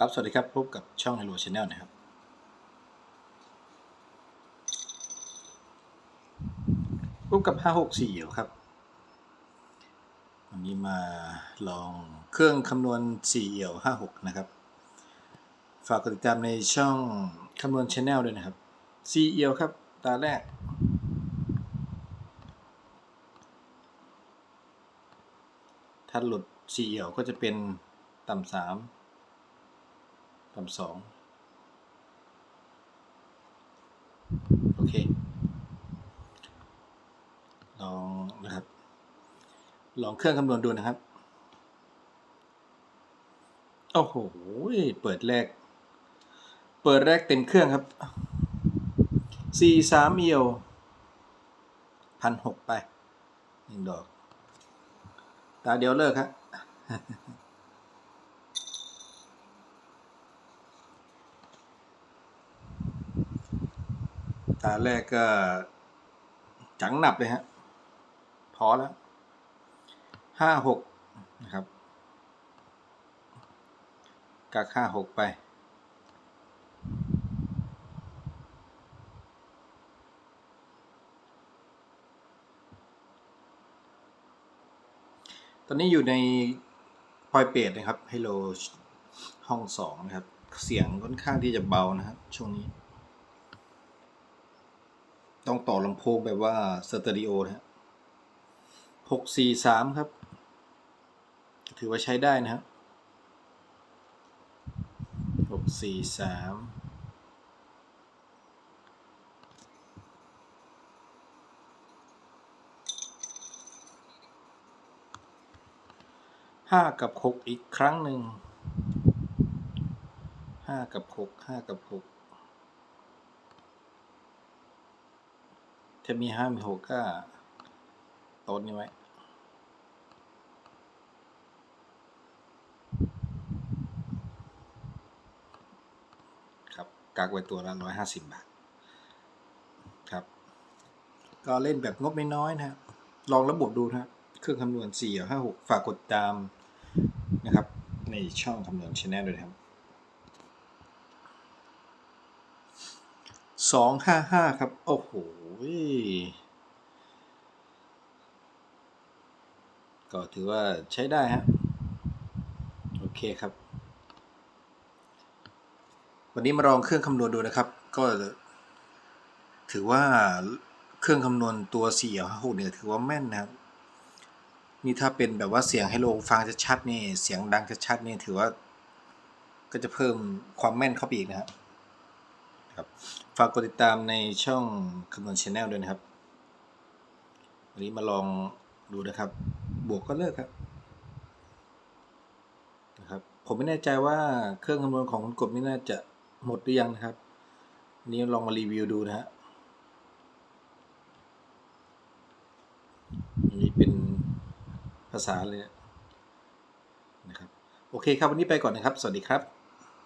ครับ สวัสดีครับ พบกับช่องไฮโลชแนลนะครับ พบกับ 564ครับ วันนี้มาลองเครื่องคำนวณ4เอี่ยว 56 นะครับ ฝากกดติดตามในช่องคำนวณชแนลด้วยนะครับ4เอี่ยวครับ ตาแรก ถ้าหลุด4เอี่ยวก็จะเป็นต่ำ3 ทำสองโอเคลองนะครับ ลองเครื่องคำนวณดูนะครับ โอ้โห เปิดแรก เปิดแรกเต็มเครื่องครับ C สามเอียวพันหกไปหนึ่งดอก ตาเดียวเลิกครับ ตาแรกก็จังหนับเลยฮะ พอแล้วห้าหกนะครับกักห้าหกไป ตอนนี้อยู่ในพอยเปรตนะครับไฮโลห้องสองนะครับ เสียงค่อนข้างที่จะเบานะครับช่วงนี้ ต้องต่อลำโพงแบบว่าสเตอริโอนะฮะหกสี่สามครับ ถือว่าใช้ได้นะครับหกสี่สามห้ากับหกอีกครั้งหนึ่งห้ากับหกห้ากับหก ถ้ามีห้ามีหกก็โต๊ดนี้ไว้ ครับกักไว้ตัวละร้อยห้าสิบบาท ครับ ก็เล่นแบบงบน้อยนะครับลองระบบดูนะครับเครื่องคำนวณ4 5 6 ฝากกดตามนะครับ ในช่องคำนวณช anel ด้วยครับ สองห้าห้าครับ โอ้โหก็ถือว่าใช้ได้ฮะโอเคครับ วันนี้มาลองเครื่องคำนวณดูนะครับ ก็ ถือว่าเครื่องคำนวณตัว4เอา5 6เนี่ยถือว่าแม่นนะครับ นี่ถ้าเป็นแบบว่าเสียงให้โลฟังชัดๆนี่ เสียงดังชัดๆนี่ถือว่า ก็จะเพิ่มความแม่นเข้าไปอีกนะครับ ครับ ฝากกดติดตามในช่องคำนวณช anel ด้วยนะครับ วันนี้มาลองดูนะครับ บวกก็เลิกครับนะครับ ผมไม่แน่ใจว่าเครื่องคำนวณของคุณกบนี่น่าจะหมดหรือยังนะครับนนี้ลองมารีวิวดูนะฮะอันนี้เป็นภาษาเลยนะครับ โอเคครับ วันนี้ไปก่อนนะครับ สวัสดีครับ